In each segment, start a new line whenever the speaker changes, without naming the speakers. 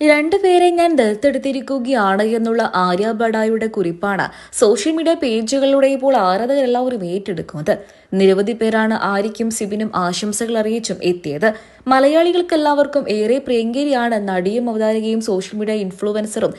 രണ്ടുപേരെ ഞാൻ ദത്തെടുത്തിരിക്കുകയാണ് എന്നുള്ള ആര്യ ബഡായുടെ കുറിപ്പാണ് സോഷ്യൽ മീഡിയ പേജുകളിലൂടെ ഇപ്പോൾ ആരാധകരെല്ലാവരും ഏറ്റെടുക്കുന്നത്. നിരവധി പേരാണ് ആര്യയ്ക്കും സിബിനും ആശംസകൾ അറിയിച്ചും എത്തിയത്. മലയാളികൾക്കെല്ലാവർക്കും ഏറെ പ്രിയങ്കരിയാണ് നടിയും അവതാരകയും സോഷ്യൽ മീഡിയ ഇൻഫ്ലുവൻസറും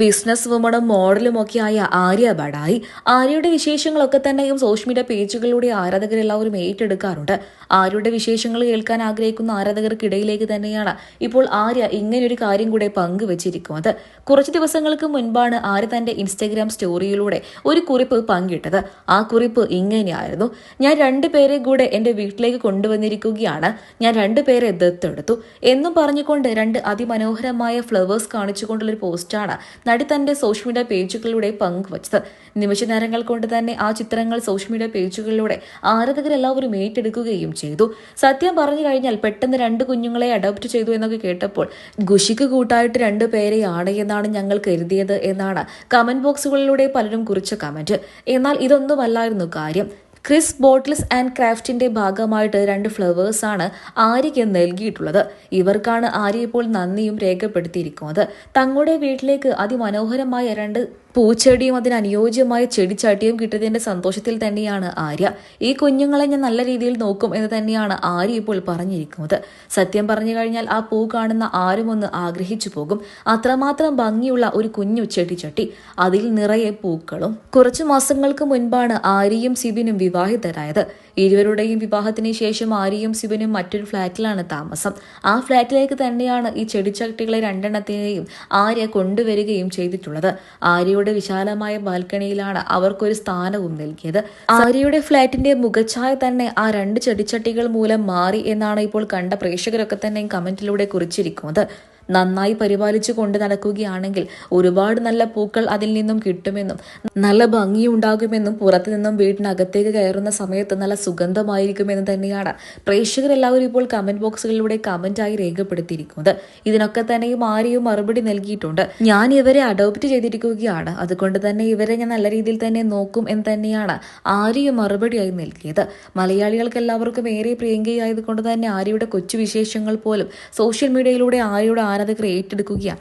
ബിസിനസ് വുമണും മോഡലും ഒക്കെയായ ആര്യ ബഡായി. ആര്യയുടെ വിശേഷങ്ങളൊക്കെ തന്നെയും സോഷ്യൽ മീഡിയ പേജുകളിലൂടെ ആരാധകരെല്ലാവരും ഏറ്റെടുക്കാറുണ്ട്. ആര്യയുടെ വിശേഷങ്ങൾ കേൾക്കാൻ ആഗ്രഹിക്കുന്ന ആരാധകർക്കിടയിലേക്ക് തന്നെയാണ് ഇപ്പോൾ ആര്യ ഇങ്ങനെയൊരു കാര്യം കൂടെ പങ്കുവച്ചിരിക്കുന്നത്. കുറച്ച് ദിവസങ്ങൾക്ക് മുൻപാണ് ആര്യ തന്റെ ഇൻസ്റ്റഗ്രാം സ്റ്റോറിയിലൂടെ ഒരു കുറിപ്പ് പങ്കിട്ടത്. ആ കുറിപ്പ് ഇങ്ങനെയായിരുന്നു. ഞാൻ രണ്ടുപേരെ കൂടെ എന്റെ വീട്ടിലേക്ക് കൊണ്ടുവന്നിരിക്കുകയാണ്. ഞാൻ രണ്ടുപേരെ ദത്തെടുത്തു. എന്നും പറഞ്ഞുകൊണ്ട് രണ്ട് അതിമനോഹരമായ ഫ്ലവേഴ്സ് കാണിച്ചുകൊണ്ടുള്ള ഒരു പോസ്റ്റാണ് നടി തന്റെ സോഷ്യൽ മീഡിയ പേജുകളിലൂടെ പങ്കുവച്ചത്. നിമിഷ നേരങ്ങൾ കൊണ്ട് തന്നെ ആ ചിത്രങ്ങൾ സോഷ്യൽ മീഡിയ പേജുകളിലൂടെ ആരാധകരെല്ലാവരും ഏറ്റെടുക്കുകയും ചെയ്തു. സത്യം പറഞ്ഞു കഴിഞ്ഞാൽ പെട്ടെന്ന് രണ്ട് കുഞ്ഞുങ്ങളെ അഡോപ്റ്റ് ചെയ്തു എന്നൊക്കെ കേട്ടപ്പോൾ ഖുഷിക്ക് കൂട്ടായിട്ട് രണ്ട് പേരെയാണ് എന്നാണ് ഞങ്ങൾ കരുതിയത് എന്നാണ് കമന്റ് ബോക്സുകളിലൂടെ പലരും കുറിച്ച കമന്റ് എന്നാൽ ഇതൊന്നുമല്ലായിരുന്നു കാര്യം. ക്രിസ് ബോട്ടിൽസ് ആൻഡ് ക്രാഫ്റ്റിന്റെ ഭാഗമായിട്ട് രണ്ട് ഫ്ലവേഴ്സ് ആണ് ആര്യയ്ക്ക് നൽകിയിട്ടുള്ളത്. ഇവർക്കാണ് ആര്യ ഇപ്പോൾ നന്ദിയും രേഖപ്പെടുത്തിയിരിക്കുന്നത്. തങ്ങളുടെ വീട്ടിലേക്ക് അതിമനോഹരമായ രണ്ട് പൂച്ചെടിയും അതിന് അനുയോജ്യമായ ചെടിച്ചാട്ടിയും കിട്ടിയതിന്റെ സന്തോഷത്തിൽ തന്നെയാണ് ആര്യ. ഈ കുഞ്ഞുങ്ങളെ ഞാൻ നല്ല രീതിയിൽ നോക്കും എന്ന് തന്നെയാണ് ആര്യ ഇപ്പോൾ പറഞ്ഞിരിക്കുന്നത്. സത്യം പറഞ്ഞു കഴിഞ്ഞാൽ ആ പൂ കാണുന്ന ആരും ഒന്ന് ആഗ്രഹിച്ചു പോകും. അത്രമാത്രം ഭംഗിയുള്ള ഒരു കുഞ്ഞു ചെടിച്ചട്ടി. അതിൽ നിറയെ പൂക്കളും കുറച്ചു മാസങ്ങൾക്ക് മുൻപാണ് ആര്യയും സിബിനും വിവാഹിതരായത്. ഇരുവരുടെയും വിവാഹത്തിന് ശേഷം ആര്യയും ശിവനും മറ്റൊരു ഫ്ളാറ്റിലാണ് താമസം. ആ ഫ്ളാറ്റിലേക്ക് തന്നെയാണ് ഈ ചെടിച്ചട്ടികളെ രണ്ടെണ്ണത്തിനെയും ആര്യ കൊണ്ടുവരികയും ചെയ്തിട്ടുള്ളത്. ആര്യയുടെ വിശാലമായ ബാൽക്കണിയിലാണ് അവർക്കൊരു സ്ഥാനവും നൽകിയത്. ആര്യയുടെ ഫ്ളാറ്റിന്റെ മുഖച്ഛായ തന്നെ ആ രണ്ട് ചെടിച്ചട്ടികൾ മൂലം മാറി എന്നാണ് ഇപ്പോൾ കണ്ട പ്രേക്ഷകരൊക്കെ തന്നെ കമന്റിലൂടെ കുറിച്ചിരിക്കുന്നത്. നന്നായി പരിപാലിച്ചു കൊണ്ട് നടക്കുകയാണെങ്കിൽ ഒരുപാട് നല്ല പൂക്കൾ അതിൽ നിന്നും കിട്ടുമെന്നും നല്ല ഭംഗിയുണ്ടാകുമെന്നും പുറത്തു നിന്നും വീടിനകത്തേക്ക് കയറുന്ന സമയത്ത് നല്ല സുഗന്ധമായിരിക്കുമെന്ന് തന്നെയാണ് പ്രേക്ഷകർ എല്ലാവരും ഇപ്പോൾ കമന്റ് ബോക്സുകളിലൂടെ കമന്റായി രേഖപ്പെടുത്തിയിരിക്കുന്നത്. ഇതിനൊക്കെ തന്നെയും ആരെയും മറുപടി നൽകിയിട്ടുണ്ട്. ഞാൻ ഇവരെ അഡോപ്റ്റ് ചെയ്തിരിക്കുകയാണ്. അതുകൊണ്ട് തന്നെ ഇവരെ ഞാൻ നല്ല രീതിയിൽ തന്നെ നോക്കും എന്ന് തന്നെയാണ് ആരെയും മറുപടിയായി നൽകിയത്. മലയാളികൾക്ക് എല്ലാവർക്കും ഏറെ പ്രിയങ്കയായതുകൊണ്ട് തന്നെ ആര്യയുടെ കൊച്ചു വിശേഷങ്ങൾ പോലും സോഷ്യൽ മീഡിയയിലൂടെ ആര്യയുടെ ആരാധകർ ഏറ്റെടുക്കുകയാണ്